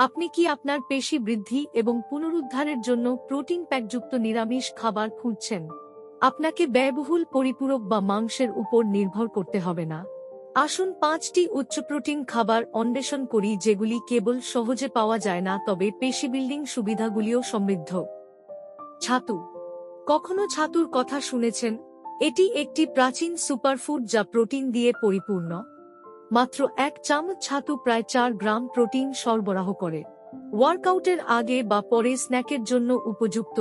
আপনি কি আপনার পেশি বৃদ্ধি এবং পুনরুদ্ধারের জন্য প্রোটিন প্যাকযুক্ত নিরামিষ খাবার খুঁজছেন? আপনাকে ব্যয়বহুল পরিপূরক বা মাংসের উপর নির্ভর করতে হবে না। আসুন পাঁচটি উচ্চ প্রোটিন খাবার অন্বেষণ করি যেগুলি কেবল সহজে পাওয়া যায় না, তবে পেশি বিল্ডিং সুবিধাগুলিও সমৃদ্ধ। ছাতু। কখনো ছাতুর কথা শুনেছেন? এটি একটি প্রাচীন সুপারফুড যা প্রোটিন দিয়ে পরিপূর্ণ। মাত্র এক চামচ ছাতু প্রায় চার গ্রাম প্রোটিন সরবরাহ করে। ওয়ার্কআউটের আগে বা পরে স্ন্যাকের জন্য উপযুক্ত,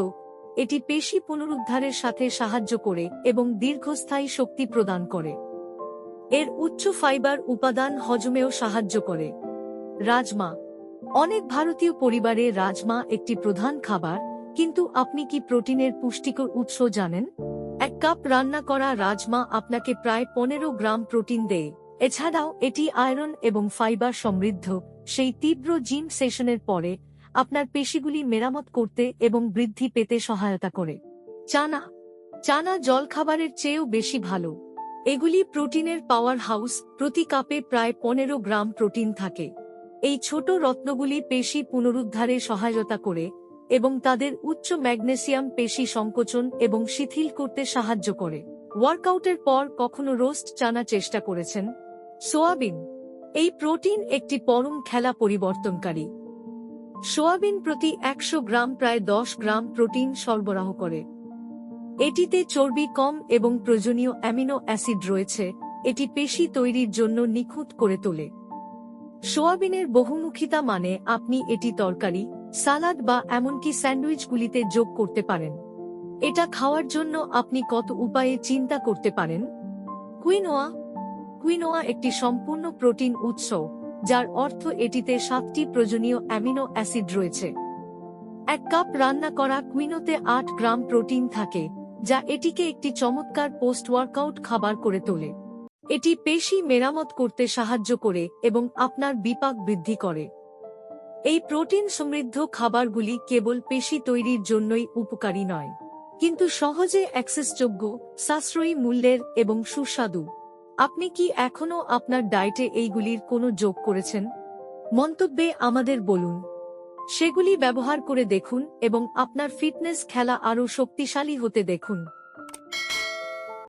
এটি পেশি পুনরুদ্ধারের সাথে সাহায্য করে এবং দীর্ঘস্থায়ী শক্তি প্রদান করে। এর উচ্চ ফাইবার উপাদান হজমেও সাহায্য করে। রাজমা। অনেক ভারতীয় পরিবারে রাজমা একটি প্রধান খাবার, কিন্তু আপনি কি প্রোটিনের পুষ্টিকর উৎস জানেন? এক কাপ রান্না করা রাজমা আপনাকে প্রায় পনেরো গ্রাম প্রোটিন দেয়। এছাড়াও, এটি আয়রন এবং ফাইবার সমৃদ্ধ। সেই তীব্র জিম সেশনের পরে, আপনার পেশিগুলি মেরামত করতে এবং বৃদ্ধি পেতে সহায়তা করে। চানা। চানা জলখাবারের চেয়েও বেশি ভালো। এগুলি প্রোটিনের পাওয়ার হাউস, প্রতি কাপে প্রায় পনেরো গ্রাম প্রোটিন থাকে। এই ছোট রত্নগুলি পেশি পুনরুদ্ধারে সহায়তা করে এবং তাদের উচ্চ ম্যাগনেসিয়াম পেশি সংকোচন এবং শিথিল করতে সাহায্য করে। ওয়ার্কআউটের পর কখনো রোস্ট চানা চেষ্টা করেছেন। সোয়াবিন, এই প্রোটিন একটি পরম খেলা পরিবর্তনকারী। সোয়াবিন প্রতি একশো গ্রাম প্রায় দশ গ্রাম প্রোটিন সরবরাহ করে। এটিতে চর্বি কম এবং প্রয়োজনীয় অ্যামিনো অ্যাসিড রয়েছে, এটি পেশি তৈরির জন্য নিখুঁত করে তোলে। সোয়াবিনের বহুমুখিতা মানে আপনি এটি তরকারি, সালাদ বা এমনকি স্যান্ডউইচগুলিতে যোগ করতে পারেন। এটা খাওয়ার জন্য আপনি কত উপায়ে চিন্তা করতে পারেন? কুইনোয়া কুইনোয়া একটি সম্পূর্ণ প্রোটিন উৎস, যার অর্থ এটিতে সাতটি প্রয়োজনীয় অ্যামিনো অ্যাসিড রয়েছে। এক কাপ রান্না করা কুইনোতে আট গ্রাম প্রোটিন থাকে, যা এটিকে একটি চমৎকার পোস্ট ওয়ার্কআউট খাবার করে তোলে। এটি পেশি মেরামত করতে সাহায্য করে এবং আপনার বিপাক বৃদ্ধি করে। এই প্রোটিন সমৃদ্ধ খাবারগুলি কেবল পেশি তৈরির জন্যই উপকারী নয়, কিন্তু সহজে অ্যাক্সেসযোগ্য, সাশ্রয়ী মূল্যের এবং সুস্বাদু। আপনি কি এখনও আপনার ডায়েটে এইগুলির কোনো যোগ করেছেন? মন্তব্যে আমাদের বলুন। সেগুলি ব্যবহার করে দেখুন এবং আপনার ফিটনেস খেলা আরও শক্তিশালী হতে দেখুন।